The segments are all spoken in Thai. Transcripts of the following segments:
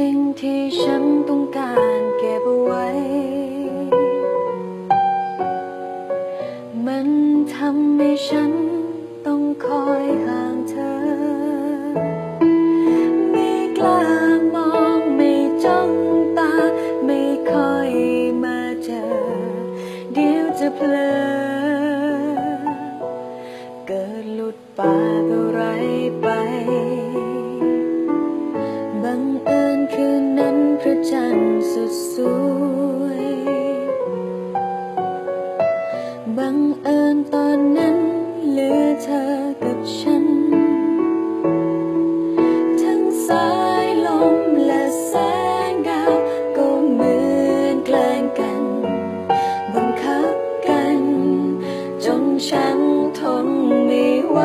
จริงที่ฉันต้องการเก็บไว้ มันทำให้ฉันต้องคอยห่างเธอ ไม่กล้ามองไม่จ้องตา ไม่คอยมาเจอ เดี๋ยวจะเพลอ เกิดหลุดปากอะไรไป บังเอิญคืนนั้นพระจันทร์สุดสวย บังเอิญตอนนั้นเหลือเธอกับฉัน ทั้งสายลมและแสงดาวก็เหมือนแกล้งกัน บังคับกัน จนฉันทนไม่ไหว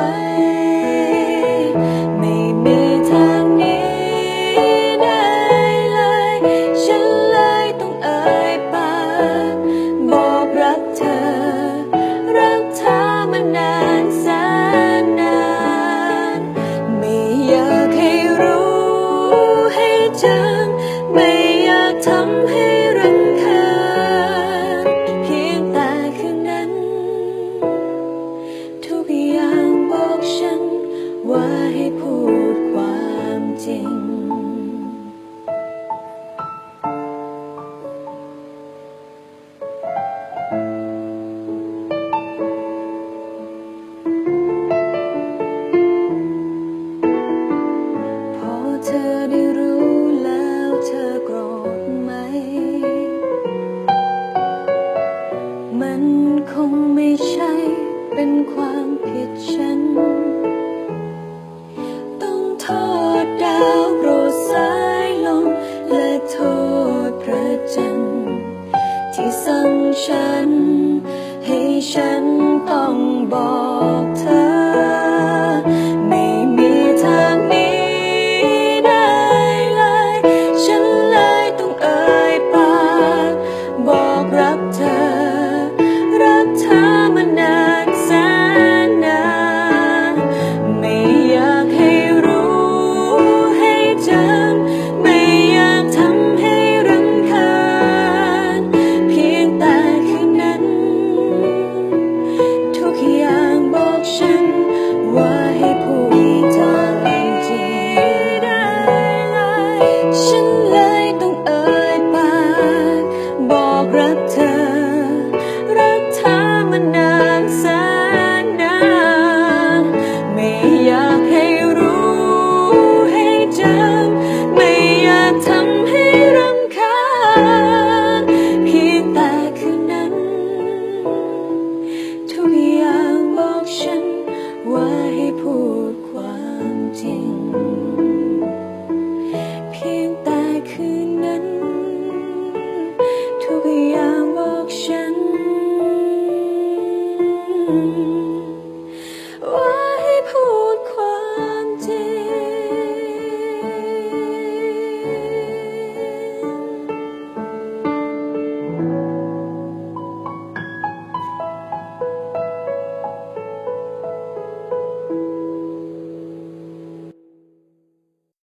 ฉันว่าให้พูดความจริง พอเธอได้รู้แล้วเธอโกรธไหม มันคงไม่ใช่เป็นความผิดฉัน จันทร์ที่สั่งฉัน ให้ฉันต้องบอกเธอ mm -hmm.